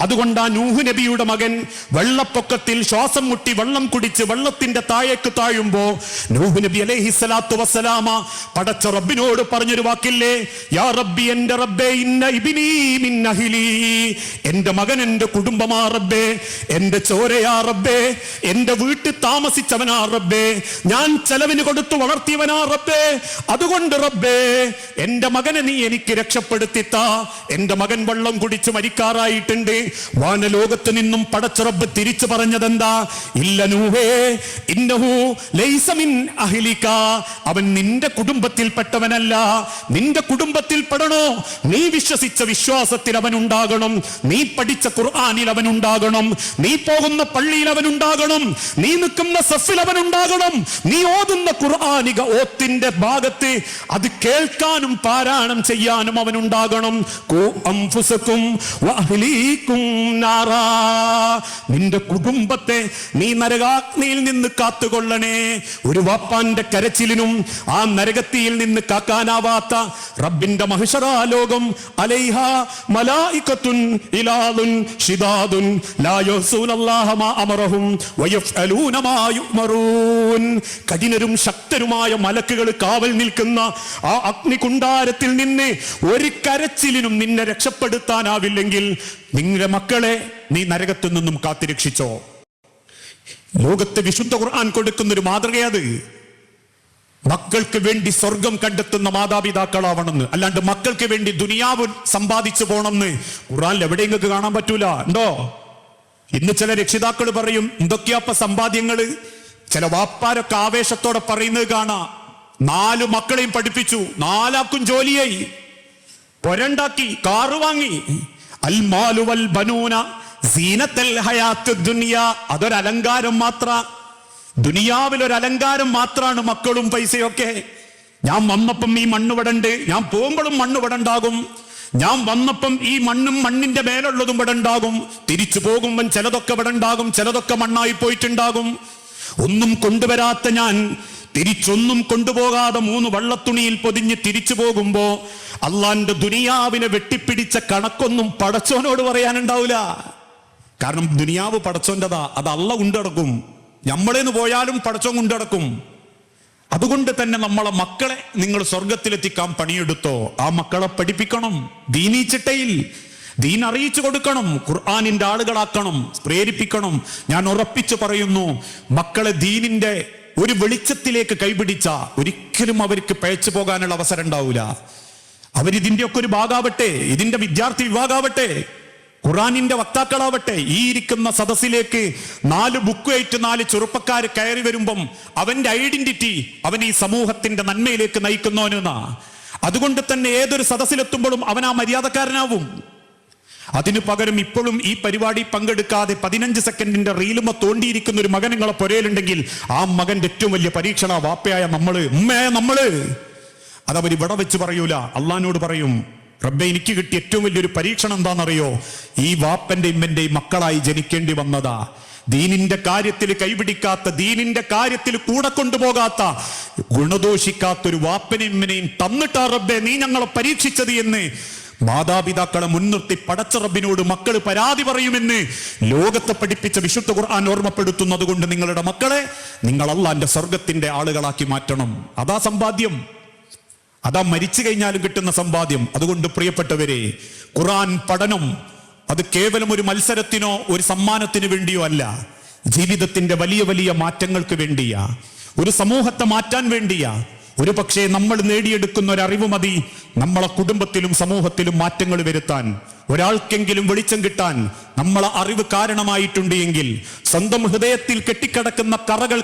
അതുകൊണ്ട് ആ നൂഹ് നബിയുടെ മകൻ വെള്ളപ്പൊക്കത്തിൽ ശ്വാസം മുട്ടി വെള്ളം കുടിച്ച് വെള്ളത്തിന്റെ താഴേക്ക് താഴുമ്പോ നൂഹ് നബി അലൈഹി സ്വലാത്തു വസ്സലാമ പടച്ച റബ്ബിനോട് പറഞ്ഞൊരു വാക്കില്ലേ? യാ റബ്ബി എന്റെ റബ്ബേ ഇന്ന ഇബിനീ അഹിലി. എന്റെ മകൻ എന്റെ കുടുംബമാ റബ്ബേ. എന്റെ ചോരയാ റബ്ബേ. എന്റെ വീട്ടിൽ താമസിച്ചവനാ റബ്ബേ. ഞാൻ ചെലവിന് കൊടുത്തു വളർത്തിയവനാ റബ്ബേ. അതുകൊണ്ട് റബ്ബേ എന്റെ മകനെ നീ എനിക്ക് രക്ഷപ്പെടുത്തിത്താ. എന്റെ മകൻ വെള്ളം കുടിച്ച് മരിക്കാറായിട്ടുണ്ട്. വാനലോകത്ത് നിന്നും പടച്ച റബ്ബ് തിരിച്ചു പറഞ്ഞതെന്താ? ഇല്ല നൂഹേ ഇന്നഹു ലൈസ മിൻ അഹ്ലിക. അവൻ നിന്റെ കുടുംബത്തിൽപ്പെട്ടവനല്ല. നിന്റെ കുടുംബത്തിൽ പെടണോ നീ വിശ്വസിച്ച വിശ്വാസത്തിൽ അവൻ ഉണ്ടാകണം നീ പഠിച്ച ഖുർആാനിൽ അവൻ ഉണ്ടാകണം നീ പോകുന്ന പള്ളിയിൽ അവൻ ഉണ്ടാകണം നീ നിൽക്കുന്ന സഫിൽ അവൻ ഉണ്ടാകണം നീ ഓതുന്ന ഖുർആാനിക ഓത്തിന്റെ ഭാഗത്ത് അത് കേൾക്കാനും പാരായണം ചെയ്യാനും അവൻ ഉണ്ടാകണം നാറാ. നിന്റെ കുടുംബത്തെ നീ നരകാഗ്നിയിൽ നിന്ന് കാത്തുകൊള്ളണേ ഒരു വാപ്പാന്റെ കരച്ചിലിനും ആ നരകത്തിയിൽ നിന്ന് കാക്കാനാവാത്ത റബ്ബിന്റെ മഹിഷറാലോകം അലൈഹ മലായിക്കത്തുൻ ഇലാദുൻ ഷിദാദുൻ ലാ മാ അമറഹും വയഫ്അലൂന മാ യുമറൂൻ കഠിനരും ശക്തരുമായ മലക്കുകൾ കാവൽ നിൽക്കുന്ന ആ അഗ്നികുണ്ടാരത്തിൽ നിന്ന് ഒരു കരച്ചിലിനും നിന്നെ രക്ഷപ്പെടുത്താനാവില്ലെങ്കിൽ നിങ്ങളുടെ മക്കളെ നീ നരകത്തിൽ നിന്നും കാത്തിരക്ഷിച്ചോ. ലോകത്തെ വിശുദ്ധ ഖുർആൻ കൊടുക്കുന്ന ഒരു മാതൃകയത്. മക്കൾക്ക് വേണ്ടി സ്വർഗം കണ്ടെത്തുന്ന മാതാപിതാക്കളാവണമെന്ന്. അല്ലാണ്ട് മക്കൾക്ക് വേണ്ടി ദുനിയാവ് സമ്പാദിച്ചു പോണമെന്ന് ഖുർആനിൽ എവിടെ നിങ്ങൾക്ക് കാണാൻ പറ്റൂല. ഉണ്ടോ? ഇന്ന് ചില രക്ഷിതാക്കൾ പറയും എന്തൊക്കെയാപ്പ സമ്പാദ്യങ്ങൾ ചില വാപ്പാരൊക്കെ ആവേശത്തോടെ പറയുന്നത് കാണാ. നാലു മക്കളെയും പഠിപ്പിച്ചു. നാലാക്കും ജോലിയായി. പൊരണ്ടാക്കി കാറ് വാങ്ങി. അൽമാലു വൽ ബനൂന സീനത്തൽ ഹയാത്ത് ദുനിയ അതൊരു അലങ്കാരം മാത്ര. ദുനിയാവിൽ ഒരു അലങ്കാരം മാത്രാണ് മക്കളും പൈസയൊക്കെ. ഞാൻ വന്നപ്പം ഈ മണ്ണ് വിടണ്ട് ഞാൻ പോകുമ്പോഴും മണ്ണ് വിടണ്ടാകും. ഞാൻ വന്നപ്പം ഈ മണ്ണും മണ്ണിന്റെ മേലുള്ളതും ഇവിടെ തിരിച്ചു പോകുമ്പം ചിലതൊക്കെ ഇവിടെ ചിലതൊക്കെ മണ്ണായി പോയിട്ടുണ്ടാകും. ഒന്നും കൊണ്ടുവരാത്ത ഞാൻ തിരിച്ചൊന്നും കൊണ്ടുപോകാതെ മൂന്ന് വള്ളത്തുണിയിൽ പൊതിഞ്ഞ് തിരിച്ചു പോകുമ്പോ അള്ളാന്റെ ദുനിയാവിനെ വെട്ടിപ്പിടിച്ച കണക്കൊന്നും പടച്ചോനോട് പറയാനുണ്ടാവില്ല കാരണം ദുനിയാവ് പടച്ചോന്റെതാ അത് അള്ള കൊണ്ടടക്കും. നമ്മളേന്ന് പോയാലും പടച്ചോൻ കൊണ്ടടക്കും. അതുകൊണ്ട് തന്നെ നമ്മളെ മക്കളെ നിങ്ങൾ സ്വർഗത്തിലെത്തിക്കാൻ പണിയെടുത്തോ. ആ മക്കളെ പഠിപ്പിക്കണം ദീനീ ചിട്ടയിൽ ദീൻ അറിയിച്ചു കൊടുക്കണം ഖുർആാനിന്റെ ആളുകളാക്കണം പ്രേരിപ്പിക്കണം. ഞാൻ ഉറപ്പിച്ചു പറയുന്നു മക്കളെ ദീനിന്റെ ഒരു വെളിച്ചത്തിലേക്ക് കൈപിടിച്ച ഒരിക്കലും അവർക്ക് പഴച്ചു പോകാനുള്ള അവസരം ഉണ്ടാവില്ല അവരിതിന്റെ ഒക്കെ ഒരു ഭാഗാവട്ടെ ഇതിന്റെ വിദ്യാർത്ഥി വിഭാഗാവട്ടെ ഖുറാനിന്റെ വക്താക്കളാവട്ടെ ഈ ഇരിക്കുന്ന സദസ്സിലേക്ക് നാല് ബുക്ക് ആയിട്ട് നാല് ചെറുപ്പക്കാർ കയറി വരുമ്പം അവന്റെ ഐഡന്റിറ്റി അവൻ ഈ സമൂഹത്തിന്റെ നന്മയിലേക്ക് നയിക്കുന്നവനെന്നാ അതുകൊണ്ട് തന്നെ ഏതൊരു സദസ്സിലെത്തുമ്പോഴും അവൻ ആ മര്യാദക്കാരനാവും. അതിനു പകരം ഇപ്പോഴും ഈ പരിപാടി പങ്കെടുക്കാതെ പതിനഞ്ച് സെക്കൻഡിന്റെ റീലുമ തോണ്ടിയിരിക്കുന്ന ഒരു മകൻ നിങ്ങളെ പുരയിലുണ്ടെങ്കിൽ ആ മകന്റെ ഏറ്റവും വലിയ പരീക്ഷണ വാപ്പയായ നമ്മൾ ഉമ്മയായ നമ്മൾ. അതവർ ഇവിടെ വെച്ച് പറയൂല. അള്ളഹാനോട് പറയും റബ്ബെ എനിക്ക് കിട്ടിയ ഏറ്റവും വലിയൊരു പരീക്ഷണം എന്താണെന്നറിയോ? ഈ വാപ്പന്റെ ഇമ്മന്റെയും മക്കളായി ജനിക്കേണ്ടി വന്നതാ. ദീനിന്റെ കാര്യത്തിൽ കൈപിടിക്കാത്ത ദീനിന്റെ കാര്യത്തിൽ കൂടെ കൊണ്ടുപോകാത്ത ഗുണദോഷിക്കാത്ത ഒരു വാപ്പനെയും ഇമ്മനെയും തന്നിട്ടാ റബ്ബെ നീ ഞങ്ങളെ പരീക്ഷിച്ചത് എന്ന് മാതാപിതാക്കളെ മുൻനിർത്തി പടച്ച റബ്ബിനോട് മക്കൾ പരാതി പറയുമെന്ന് ലോകത്തെ പഠിപ്പിച്ച വിശുദ്ധ ഖുർആൻ ഓർമ്മപ്പെടുത്തുന്നത് കൊണ്ട് നിങ്ങളുടെ മക്കളെ നിങ്ങൾ അള്ളാന്റെ സ്വർഗത്തിന്റെ ആളുകളാക്കി മാറ്റണം. അതാ സമ്പാദ്യം. അതാ മരിച്ചു കഴിഞ്ഞാലും കിട്ടുന്ന സമ്പാദ്യം. അതുകൊണ്ട് പ്രിയപ്പെട്ടവരെ ഖുർആൻ പഠനം അത് കേവലം ഒരു മത്സരത്തിനോ ഒരു സമ്മാനത്തിന് വേണ്ടിയോ അല്ല. ജീവിതത്തിന്റെ വലിയ വലിയ മാറ്റങ്ങൾക്ക് വേണ്ടിയാ. ഒരു സമൂഹത്തെ മാറ്റാൻ വേണ്ടിയാ. ഒരു പക്ഷേ നമ്മൾ നേടിയെടുക്കുന്ന ഒരു അറിവ് മതി. നമ്മളെ കുടുംബത്തിലും സമൂഹത്തിലും മാറ്റങ്ങൾ വരുത്താൻ. ഒരാൾക്കെങ്കിലും വെളിച്ചം കിട്ടാൻ നമ്മളെ അറിവ് കാരണമായിട്ടുണ്ട് എങ്കിൽ സ്വന്തം ഹൃദയത്തിൽ കെട്ടിക്കിടക്കുന്ന കറകൾ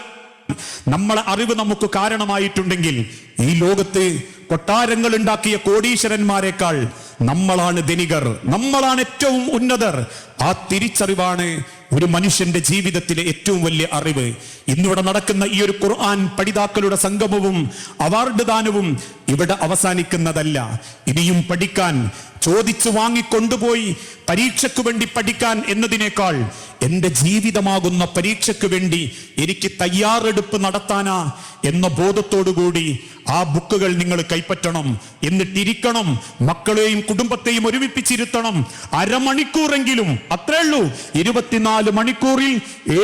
നമ്മളെ അറിവ് നമുക്ക് കാരണമായിട്ടുണ്ടെങ്കിൽ ഈ ലോകത്ത് കൊട്ടാരങ്ങൾ ഉണ്ടാക്കിയ കോടീശ്വരന്മാരെക്കാൾ നമ്മളാണ് ധനികർ. നമ്മളാണ് ഏറ്റവും ഉന്നതർ. ആ തിരിച്ചറിവാണ് ഒരു മനുഷ്യന്റെ ജീവിതത്തിലെ ഏറ്റവും വലിയ അറിവ്. ഇന്നിവിടെ നടക്കുന്ന ഈ ഒരു ഖുർആൻ പഠിതാക്കളുടെ സംഗമവും അവാർഡ് ദാനവും ഇവിടെ അവസാനിക്കുന്നതല്ല. ഇനിയും പഠിക്കാൻ ചോദിച്ചു വാങ്ങിക്കൊണ്ടുപോയി പരീക്ഷയ്ക്ക് വേണ്ടി പഠിക്കാൻ എന്നതിനേക്കാൾ എന്റെ ജീവിതമാകുന്ന പരീക്ഷയ്ക്ക് വേണ്ടി എനിക്ക് തയ്യാറെടുപ്പ് നടത്താനാ എന്ന ബോധത്തോടുകൂടി ആ ബുക്കുകൾ നിങ്ങൾ കൈപ്പറ്റണം. എന്നിട്ടിരിക്കണം. മക്കളെയും കുടുംബത്തെയും ഒരുമിപ്പിച്ചിരുത്തണം. അരമണിക്കൂറെങ്കിലും അത്രേ ഉള്ളൂ ഇരുപത്തിനാല് മണിക്കൂറിൽ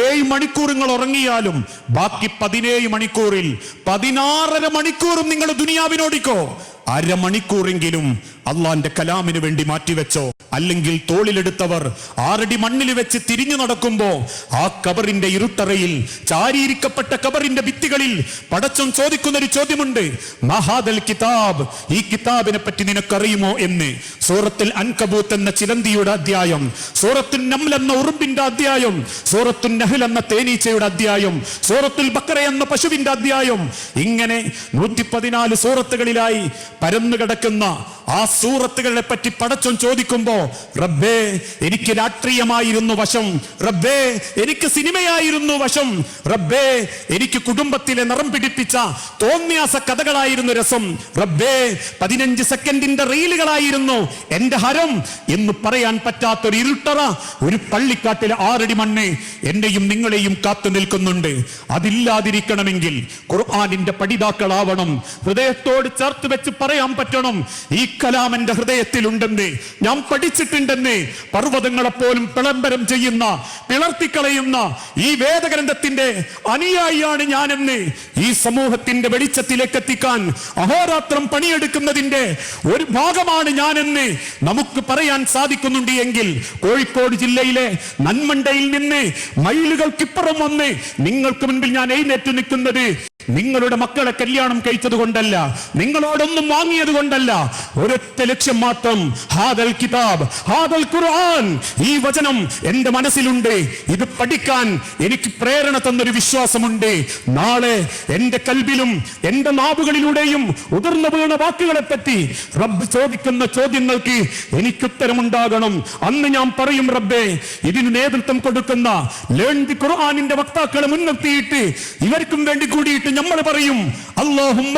ഏഴ് മണിക്കൂർ നിങ്ങൾ ഉറങ്ങിയാലും ബാക്കി പതിനേഴ് മണിക്കൂറിൽ പതിനാറര മണിക്കൂറും നിങ്ങൾ ദുനിയാവിനോടിക്കോ. അരമണിക്കൂറെങ്കിലും അള്ളാന്റെ കലാമിന് വേണ്ടി മാറ്റിവെച്ചോ? അല്ലെങ്കിൽ തോളിലെടുത്തവർ ആറടി മണ്ണിൽ വെച്ച് തിരിഞ്ഞു നടക്കുമ്പോ ആ കബറിന്റെ ഇരുട്ടറയിൽ ചാരിയിരിക്കപ്പെട്ട കബറിന്റെ ഭിത്തികളിൽ പടച്ചം ചോദിക്കുന്ന ഒരു ചോദ്യമുണ്ട്. മഹാദൽ കിതാബ് ഈ കിതാബിനെ പറ്റി നിനക്കറിയുമോ എന്ന്? സൂറത്തിൽ അൻകബൂത്ത് എന്ന ചിലന്തിയുടെ അധ്യായം സൂറത്തുൽ നംൽ എന്ന ഉറുമ്പിന്റെ അധ്യായം സൂറത്തുൽ നഹൽ എന്ന തേനീച്ചയുടെ അധ്യായം സൂറത്തുൽ ബക്കറ എന്ന പശുവിന്റെ അധ്യായം. ഇങ്ങനെ നൂറ്റി പതിനാല് സൂറത്തുകളിലായി പരന്നു കിടക്കുന്ന ആ സൂറത്തുകളെ പറ്റി പടച്ചോൻ ചോദിക്കുമ്പോ റബ്ബേ എനിക്ക് രാഷ്ട്രീയമായിരുന്നു വശം. റബ്ബേ എനിക്ക് സിനിമയായിരുന്നു വശം. റബ്ബേ എനിക്ക് കുടുംബത്തിലെ നിറം പിടിപ്പിച്ച തോന്നിയാസ കഥകളായിരുന്നു രസം. റബ്ബേ പതിനഞ്ച് സെക്കൻഡിന്റെ റീലുകളായിരുന്നു എന്റെ ഹരം എന്ന് പറയാൻ പറ്റാത്തൊരു ഇരുട്ടറ ഒരു പള്ളിക്കാട്ടിലെ ആറടി മണ്ണ് എന്നെയും നിങ്ങളെയും കാത്തു നിൽക്കുന്നുണ്ട്. അതില്ലാതിരിക്കണമെങ്കിൽ ഖുർആാനിന്റെ പഠിതാക്കളാവണം. ഹൃദയത്തോട് ചേർത്ത് വെച്ച് പറയാൻ പറ്റണം. ഈ കലാം എന്റെ ഹൃദയത്തിലുണ്ടെന്നേ ഞാൻ പഠിച്ചിട്ടുണ്ടെന്ന് പർവതങ്ങളെപ്പോലും പിളംബരം ചെയ്യുന്ന പിളർത്തിക്കളയുന്ന ഈ വേദഗ്രന്ഥത്തിന്റെ അനുയായിയാണ് ഞാനെന്ന് ഈ സമൂഹത്തിന്റെ വെളിച്ചത്തിലേക്ക് എത്തിക്കാൻ അഹോരാത്രം പണിയെടുക്കുന്നതിന്റെ ഒരു ഭാഗമാണ് ഞാനെന്ന് നമുക്ക് പറയാൻ സാധിക്കുന്നുണ്ട് എങ്കിൽ കോഴിക്കോട് ജില്ലയിലെ നന്മണ്ടയിൽ നിന്ന് മൈലുകൾക്കിപ്പുറം വന്ന് നിങ്ങൾക്ക് മുൻപിൽ ഞാൻ എഴുന്നേറ്റ് നിൽക്കുന്നത് നിങ്ങളുടെ മക്കളെ കല്യാണം കഴിച്ചത് കൊണ്ടല്ല നിങ്ങളോടൊന്നും വാങ്ങിയത് കൊണ്ടല്ല. ഒരൊറ്റ ലക്ഷ്യം മാത്രം ഹാദൽ കിതാബ് ഹാദൽ ഖുർആൻ. ഈ വചനം എന്റെ മനസ്സിലുണ്ട്. ഇത് പഠിക്കാൻ എനിക്ക് പ്രേരണ തന്നൊരു വിശ്വാസമുണ്ട്. നാളെ എന്റെ കൽബിലും എന്റെ നാവുകളിലൂടെയും ഉതിർന്നു വീണ വാക്കുകളെ പറ്റി റബ്ബ് ചോദിക്കുന്ന ചോദ്യങ്ങൾക്ക് എനിക്ക് എനിക്കുത്തരമുണ്ടാകണം അന്ന് ഞാൻ പറയും റബ്ബേ ഇതിന് നേതൃത്വം കൊടുക്കുന്ന ലേൺ ദി ഖുർആനിന്റെ വക്താക്കളെ മുൻനിർത്തിയിട്ട് ഇവർക്കും വേണ്ടി കൂടിയിട്ട് നമ്മൾ പറയും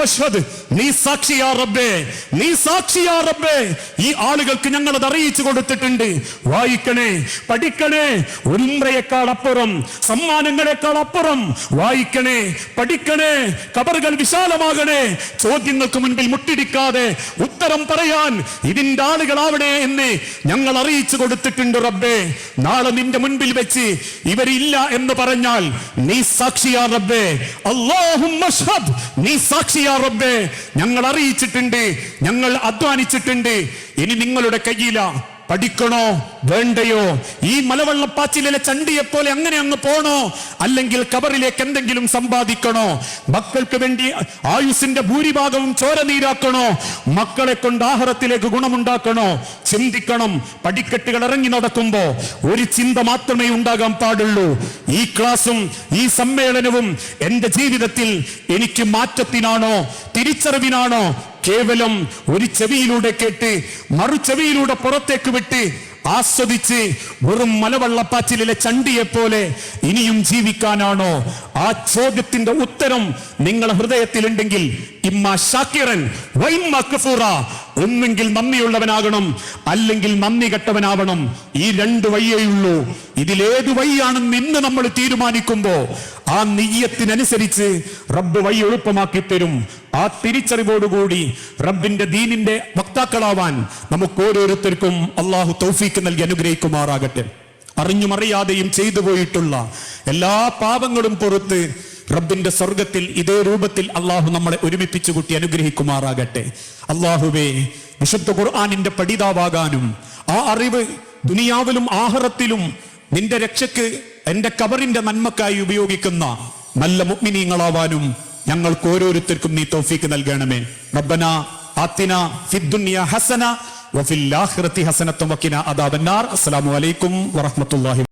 അഷ്ഹദ് നീ സാക്ഷിയാ റബ്ബേ നീ സാക്ഷിയാ റബ്ബേ. ഈ ആളുകൾക്ക് ഞങ്ങൾ അത് അറിയിച്ചു കൊടുത്തിട്ടുണ്ട്. വായിക്കണേ പഠിക്കണേ ഒരുമ്രയേക്കാൾ അപ്പുറം സമ്മാനങ്ങളെക്കാൾ അപ്പുറം വായിക്കണേ പഠിക്കണേ കബറുകൾ വിശാലമാകണേ ചോദ്യങ്ങൾക്ക് മുൻപിൽ മുട്ടിടിക്കാതെ ഉത്തരം പറയാൻ ഇതിന്റെ ആളുകളാവണേ എന്ന് ഞങ്ങൾ അറിയിച്ചു കൊടുത്തിട്ടുണ്ട് റബ്ബേ. നാളെ നിന്റെ മുൻപിൽ വെച്ച് ഇവരില്ല എന്ന് പറഞ്ഞാൽ നീ സാക്ഷിയാ റബ്ബേ. അഷ്ഹദ് നീ സാക്ഷിയാ റബ്ബേ. ഞങ്ങൾ അറിയിച്ചിട്ടുണ്ട് ഞങ്ങൾ അധ്വാനിച്ചിട്ടുണ്ട്. ഇനി നിങ്ങളുടെ കയ്യില പഠിക്കണോ? വേണ്ടയോ? ഈ മലവെള്ളപ്പാച്ചിലെ ചണ്ടിയെ പോലെ അങ്ങനെ അങ്ങ് പോണോ? അല്ലെങ്കിൽ കബറിലേക്ക് എന്തെങ്കിലും സമ്പാദിക്കണോ? മക്കൾക്ക് വേണ്ടി ആയുസിന്റെ ഭൂരിഭാഗവും ചോര നീരാക്കണോ? മക്കളെ കൊണ്ട് ആഹാരത്തിലേക്ക് ഗുണമുണ്ടാക്കണോ? ചിന്തിക്കണം. പടിക്കെട്ടുകൾ ഇറങ്ങി നടക്കുമ്പോ ഒരു ചിന്ത മാത്രമേ ഉണ്ടാകാൻ പാടുള്ളൂ. ഈ ക്ലാസും ഈ സമ്മേളനവും എന്റെ ജീവിതത്തിൽ എനിക്ക് മാറ്റത്തിനാണോ? തിരിച്ചറിവിനാണോ? കേവലം ഒരു ചെവിയിലൂടെ കേട്ട് മറു ചെവിയിലൂടെ പുറത്തേക്ക് വിട്ട് ആസ്വദിച്ച് വെറും മലവെള്ളപ്പാച്ചിലെ ചണ്ടിയെ പോലെ ഇനിയും ജീവിക്കാനാണോ? ആ ചോദ്യത്തിന്റെ ഉത്തരം നിങ്ങളുടെ ഹൃദയത്തിലുണ്ടെങ്കിൽ ഇമ്മ ഒന്നെങ്കിൽ നന്ദിയുള്ളവനാകണം അല്ലെങ്കിൽ നന്ദി കെട്ടവനാവണം. ഈ രണ്ട് വഴിയേയുള്ളൂ ഇതിലേത് വഴിയാണെന്ന് ഇന്ന് നമ്മൾ തീരുമാനിക്കുമ്പോ? ആ നെയ്യത്തിനനുസരിച്ച് റബ്ബ് വഴി എളുപ്പമാക്കി തരും ആ തിരിച്ചറിവോടുകൂടി റബ്ബിന്റെ ദീനിന്റെ വക്താക്കളാവാൻ നമുക്ക് ഓരോരുത്തർക്കും അള്ളാഹു തൗഫീക്ക് നൽകി അനുഗ്രഹിക്കുമാറാകട്ടെ. അറിഞ്ഞുമറിയാതെയും ചെയ്തു പോയിട്ടുള്ള എല്ലാ പാപങ്ങളും പുറത്ത് റബ്ബിന്റെ സ്വർഗത്തിൽ ഇതേ രൂപത്തിൽ അള്ളാഹു നമ്മളെ ഒരുമിപ്പിച്ചു കൂട്ടി അനുഗ്രഹിക്കുമാറാകട്ടെ. അള്ളാഹുവേ വിശുദ്ധ ഖുർആാനിന്റെ പഠിതാവാകാനും ആ അറിവ് ദുനിയാവിലും ആഹറത്തിലും നിന്റെ രക്ഷയ്ക്ക് എന്റെ കബറിന്റെ നന്മക്കായി ഉപയോഗിക്കുന്ന നല്ല മുഗ്മിനീങ്ങളാവാനും ഞങ്ങൾക്ക് ഓരോരുത്തർക്കും നീ തോഫീക്ക് നൽകണമേ. റബ്ബന ആത്തിന ഫിദ്ദുനിയ ഹസന വഫിൽ ആഖിറതി ഹസനത്തും വഖിന അദാബന്നാർ. അസ്സലാമു അലൈക്കും വറഹ്മത്തുള്ളാഹി